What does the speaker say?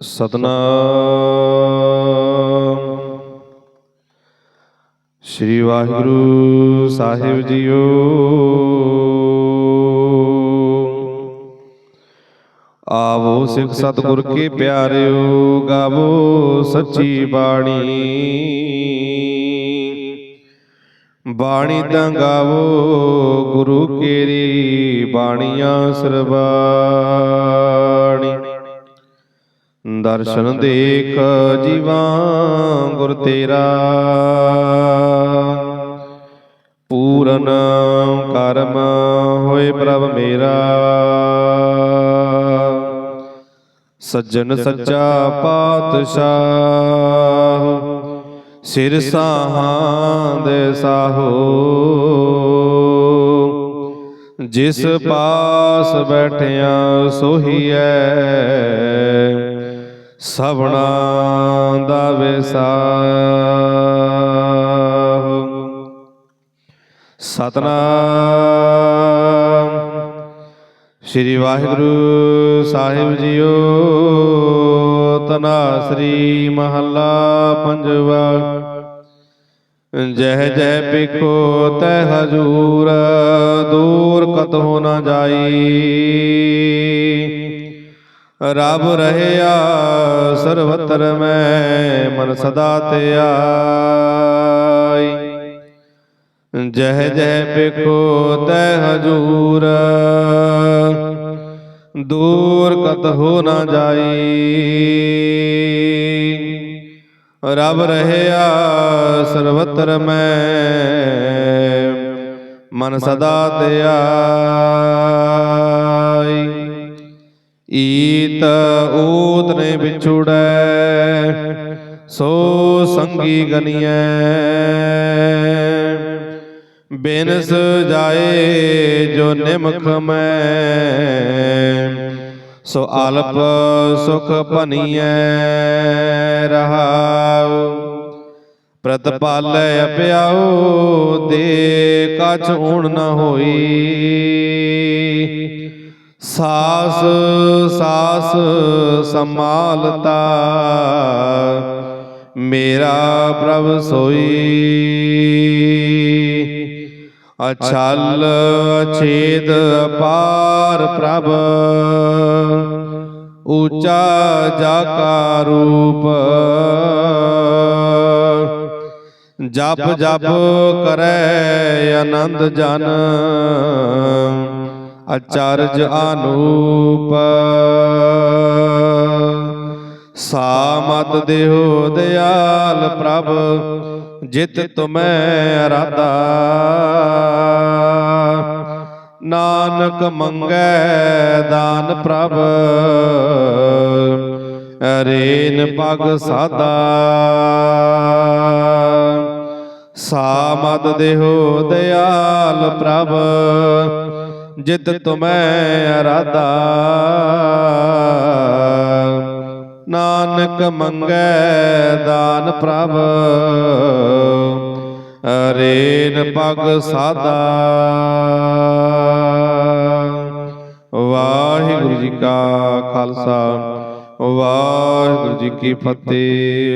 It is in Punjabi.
ਸਤਨਾਮ। ਸ੍ਰੀ ਵਾਹਿਗੁਰੂ ਸਾਹਿਬ ਜੀਓ। ਆਵੋ ਸਿੱਖ ਸਤਿਗੁਰ ਕੇ ਪਿਆਰਿਓ, ਗਾਵੋ ਸੱਚੀ ਬਾਣੀ। ਬਾਣੀ ਤਾਂ ਗਾਵੋ ਗੁਰੂ ਕੇਰੀ ਬਾਣੀਆਂ ਸਰਬਾ। ਦਰਸ਼ਨ ਦੇਖ ਜੀਵਾਂ ਗੁਰ ਤੇਰਾ। ਪੂਰਨ ਕਰਮ ਹੋਏ ਪ੍ਰਭ ਮੇਰਾ। ਸੱਜਣ ਸੱਚਾ ਪਾਤਸ਼ਾਹ ਸਿਰ ਸਾਹਾਂ ਦੇ ਸਾਹੋ। ਜਿਸ ਪਾਸ ਬੈਠਿਆ ਸੋਹੀਐ। ਸਭਨਾ ਦਾ ਵਿਸਾਹ ਸਤਨਾਮ ਸ੍ਰੀ ਵਾਹਿਗੁਰੂ ਸਾਹਿਬ ਜੀਓ, ਤਨਾ ਸ੍ਰੀ ਮਹੱਲਾ ਪੰਜਵਾ। ਜਹ ਜਹ ਬਿਖੋ ਤੈ ਹਜੂਰ, ਦੂਰ ਕਤਹੁ ਨਾ ਜਾਈ। ਰਬ ਰਹਿਆ, ਸਰਵਤਰ ਮੈਂ ਮਨ ਸਦਾ ਤੇ ਆਈ। ਜਹ ਜਹ ਬਿਖੋ ਤੈ ਹਜੂਰ, ਦੂਰ ਕਤ ਹੋ ਨਾ ਜਾਈ। ਰਬ ਰਹਿਆ, ਸਰਵਤਰ ਮੈਂ ਮਨ ਸਦਾ ਤੇ ਆਈ। ਈਤ ਊਤ ਨੇ ਵਿਛੁੜੈ, ਸੋ ਸੰਗੀ ਗਨੀਐ। ਬਿਨਸ ਜਾਏ ਜੋ ਨਿਮਖ ਮੈਂ, ਸੋ ਅਲਪ ਸੁਖ ਭਨੀਐ ਰਹਾਉ। ਪ੍ਰਤਪਾਲੈ ਅਪਿਆਉ, ਦੇ ਕਛ ਊਣ ਨ ਹੋਈ। ਸਾਸ ਸਾਸ ਸਮਾਲਤਾ ਮੇਰਾ ਪ੍ਰਭ ਸੋਈ। ਅਛਲ ਅਛੇਦ ਅਪਾਰ ਪ੍ਰਭ। ਊਚਾ ਜਾ ਰੂਪ। ਜਪ ਜਪ ਕਰੈ ਆਨੰਦ ਜਨ। ਅਚਰਜ ਅਨੂਪ। ਸਾਮਤ ਦੇਹੋ ਦਿਆਲ ਪ੍ਰਭ, ਜਿਤ ਤੁਮੈ ਅਰਾਧਾ। ਨਾਨਕ ਮੰਗੈ ਦਾਨ ਪ੍ਰਭ, ਰੇਨ ਪਗ ਸਾਦਾ। ਸਾਮਦ ਦੇਹੋ ਦਿਆਲ ਪ੍ਰਭ ਜਿਤ ਤੁਮੈ ਅਰਾਧਾ। ਨਾਨਕ ਮੰਗੈ ਦਾਨ ਪ੍ਰਭ। ਰੇਨ ਪਗ ਸਾਦਾ। ਵਾਹਿਗੁਰੂ ਜੀ ਕਾ ਖਾਲਸਾ। ਵਾਹਿਗੁਰੂ ਜੀ ਕੀ ਫਤਿਹ।